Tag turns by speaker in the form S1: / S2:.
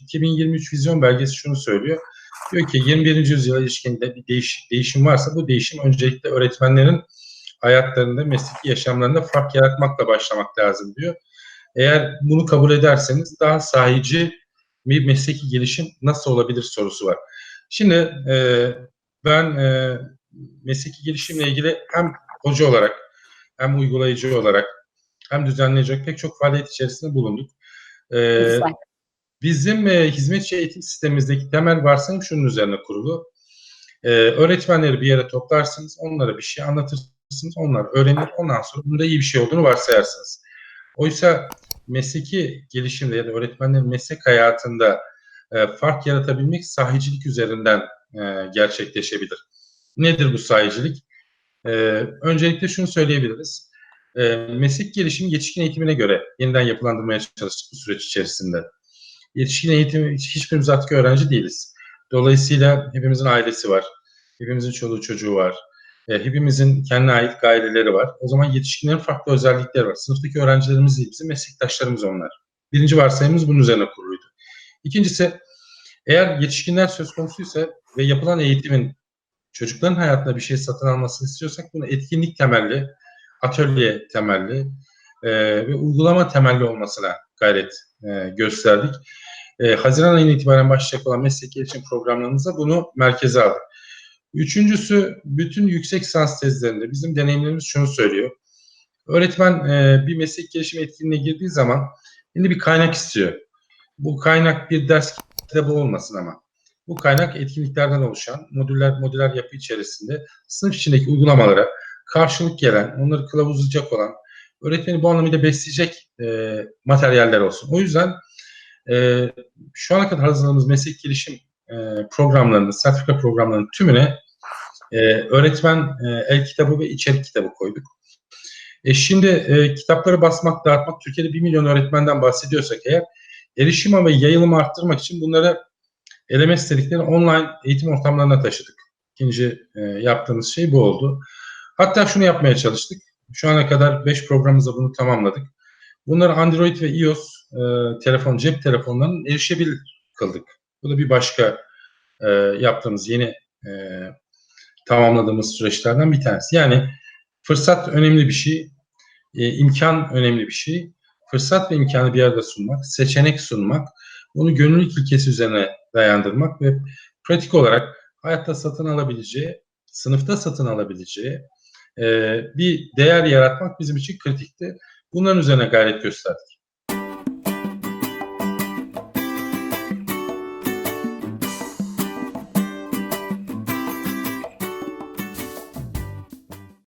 S1: 2023 vizyon belgesi şunu söylüyor. Diyor ki 21. yüzyıla ilişkinde bir değiş, değişim varsa bu değişim öncelikle öğretmenlerin hayatlarında, mesleki yaşamlarında fark yaratmakla başlamak lazım diyor. Eğer bunu kabul ederseniz daha sahici bir mesleki gelişim nasıl olabilir sorusu var. Şimdi e, ben e, mesleki gelişimle ilgili hem hoca olarak hem uygulayıcı olarak hem düzenleyici olarak pek çok faaliyet içerisinde bulunduk. E,
S2: Güzel.
S1: Bizim e, hizmetçi eğitim sistemimizdeki temel varsayım şunun üzerine kurulu. E, öğretmenleri bir yere toplarsınız, onlara bir şey anlatırsınız, onlar öğrenir, ondan sonra bunda iyi bir şey olduğunu varsayarsınız. Oysa mesleki gelişimde ya da öğretmenlerin meslek hayatında e, fark yaratabilmek sahicilik üzerinden e, gerçekleşebilir. Nedir bu sahicilik? E, öncelikle şunu söyleyebiliriz. E, meslek gelişimi yetişkin eğitimine göre yeniden yapılandırmaya çalıştık bu süreç içerisinde. Yetişkin eğitimi hiçbirimiz artık öğrenci değiliz. Dolayısıyla hepimizin ailesi var, hepimizin çoluğu çocuğu var, e, hepimizin kendine ait gayreleri var. O zaman yetişkinlerin farklı özellikleri var. Sınıftaki öğrencilerimiz değil, bizim meslektaşlarımız onlar. Birinci varsayımımız bunun üzerine kuruluydu. İkincisi, eğer yetişkinler söz konusuysa ve yapılan eğitimin çocukların hayatında bir şey satın almasını istiyorsak bunu etkinlik temelli, atölye temelli e, ve uygulama temelli olmasına gayret e, gösterdik. E, Haziran ayına itibaren başlayacak olan meslek gelişim programlarımızda bunu merkeze aldık. Üçüncüsü, bütün yüksek lisans tezlerinde bizim deneyimlerimiz şunu söylüyor. Öğretmen e, bir meslek gelişim etkinliğine girdiği zaman şimdi bir kaynak istiyor. Bu kaynak bir ders kitabı olmasın ama. Bu kaynak etkinliklerden oluşan modüller modüler yapı içerisinde sınıf içindeki uygulamalara karşılık gelen, onları kılavuzlayacak olan, öğretmeni bu anlamıyla besleyecek e, materyaller olsun. O yüzden e, şu ana kadar hazırladığımız meslek gelişim e, programlarının, sertifika programlarının tümüne e, öğretmen e, el kitabı ve içerik kitabı koyduk. E, şimdi e, kitapları basmak, dağıtmak, Türkiye'de 1 milyon öğretmenden bahsediyorsak eğer, erişimi ve yayılımı arttırmak için bunları LMS dedikleri online eğitim ortamlarına taşıdık. İkinci e, yaptığımız şey bu oldu. Hatta şunu yapmaya çalıştık. Şu ana kadar 5 programımızda bunu tamamladık. Bunları Android ve iOS e, telefon, cep telefonlarının erişebilir kıldık. Bu da bir başka e, yaptığımız yeni e, tamamladığımız süreçlerden bir tanesi. Yani fırsat önemli bir şey, e, imkan önemli bir şey. Fırsat ve imkanı bir arada sunmak, seçenek sunmak, bunu gönüllülük ilkesi üzerine dayandırmak ve pratik olarak hayatta satın alabileceği, sınıfta satın alabileceği e, bir değer yaratmak bizim için kritikti. Bunların üzerine gayret gösterdik.